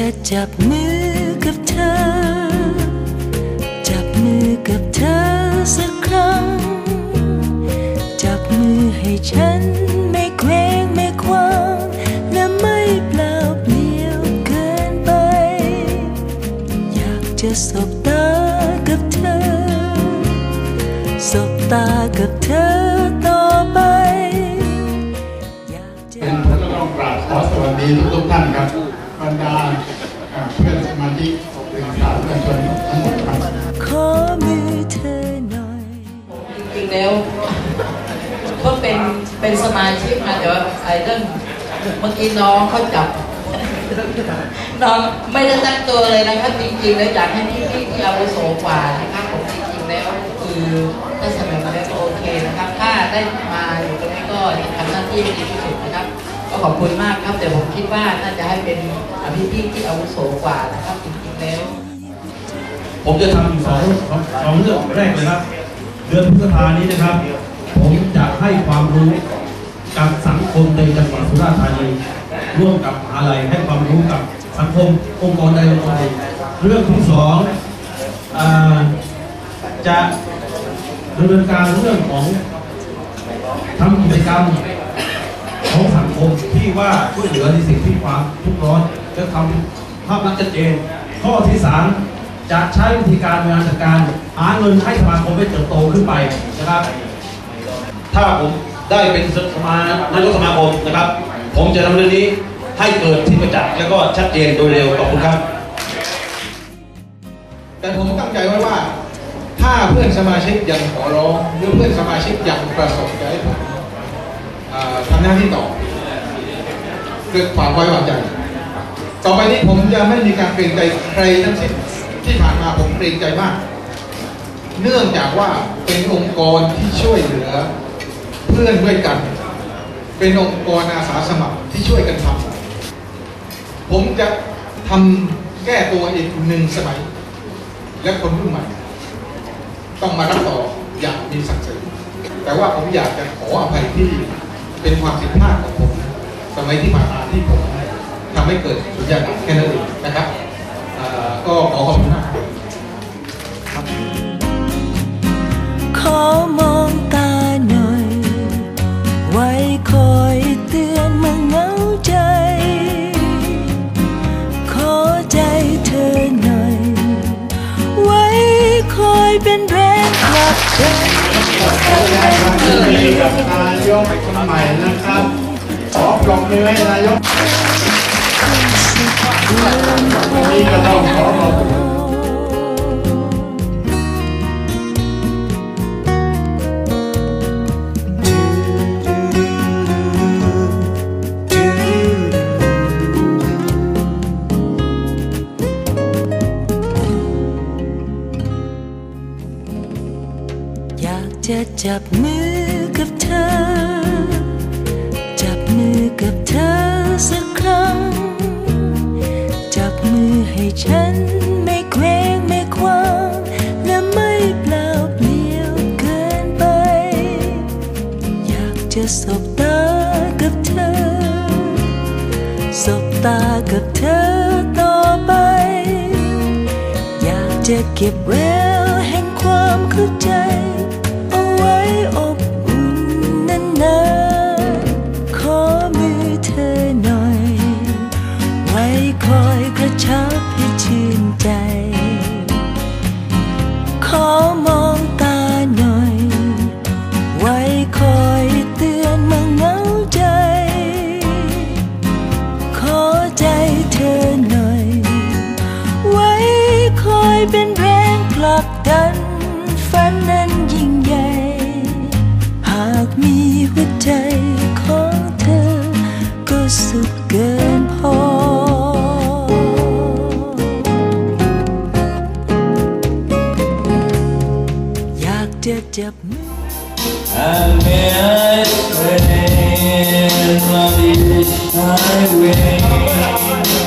จับมือกับเธอ จับมือกับเธอสักครั้ง จับมือให้ฉันไม่เคว้งไม่คว้างและไม่เปล่าเปลี่ยวเกินไป อยากจะสบตากับเธอ สบตากับเธอต่อไปเป็นท่านรองกราบขอสวัสดีทุกท่านครับ รรดาเพื่อนสมาชิกหรือสาธุชนทั้งหมดครับขอมือเธอหน่อยจริงๆแล้วก็เป็นเป็นสมาชิกมาแต่ว่าไอ้เรื่องเมื่อกี้น้องเขาจับน้องไม่ได้ตั้งตัวเลยนะครับจริงๆแล้วอยากให้พี่พี่อาวุโสกว่านะครับผมจริงๆแล้วคือถ้าเสนอมาแล้วโอเคนะครับ ถ้าได้มาอยู่ตรงนี้ก็จะทำหน้าที่ดีที่สุดนะครับ ก็ขอบคุณมากครับ แต่ผมคิดว่าน่าจะให้เป็นพี่พี่ที่อาวุโสกว่านะครับจริงๆแล้ว ผมจะทำอยู่สองสองเรื่องแรกเลยครับ เดือนพฤษภานี้นะครับ ผมจะให้ความรู้กับสังคมในจังหวัดสุราษฎร์ธานีร่วมกับมหาลัยให้ความรู้กับสังคมองค์กรใดองค์กรหนึ่งเรื่องที่สองอจะดำเนินการเรื่องของทำกิจกรรมของสัง คมที่ว่าช่วยเหลือในสิ่งที่ความทุกข์ร้อนและทำภาพลักษณ์ชัดเจน ข้อที่สามจะใช้วิธีการบริหารจัดการหาเงินให้สมาคมได้เติบโตขึ้นไปนะครับ ถ้าผมได้เป็นสมานายกสมาคมนะครับ ผมจะทำเรื่องนี้ให้เกิดที่ประจักษ์แล้วก็ชัดเจนโดยเร็วขอบคุณครับ แต่ผมตั้งใจไว้ว่า ถ้าเพื่อนสมาชิกยังขอร้องหรือเพื่อนสมาชิกยังประสงค์จะให้ผมทำหน้าที่ต่อ ด้วยความไว้วางใจ ต่อไปนี้ผมจะไม่มีการเกรงใจใครทั้งสิ้นที่ผ่านมาผมเกรงใจมาก เนื่องจากว่าเป็นองค์กรที่ช่วยเหลือเพื่อนด้วยกัน เป็นองค์กรอาสาสมัครที่ช่วยกันทำผมจะทำแก้ตัวอีกหนึ่งสมัย และคนรุ่นใหม่ ต้องมารับต่ออย่างมีศักดิ์ศรีแต่ว่าผมอยากจะขออภัยที่เป็นความผิดพลาดของผม สมัยที่ผ่านมาที่ผมทำให้เกิดสุญญากาศแค่นั้นเองนะครับก็ขอขอบคุณมากครับขอมองตาหน่อย ไว้คอยเตือนเมื่อเงาใจ ขอใจเธอหน่อย ไว้คอยเป็นแรงผลักดันดีกับนายกคนใหม่นะครับ ขอปรบมือให้นายกวันนี้ก็ต้องขอขอบคุณอยากจะจับมือ ให้ฉันไม่เคว้งไม่คว้างและไม่เปล่าเปลี่ยวเกินไป อยากจะสบตากับเธอ สบตากับเธอต่อไป อยากจะเก็บแววแห่งความเข้าใจ อยากจะจับมือ And may I say, love is highway. Oh no,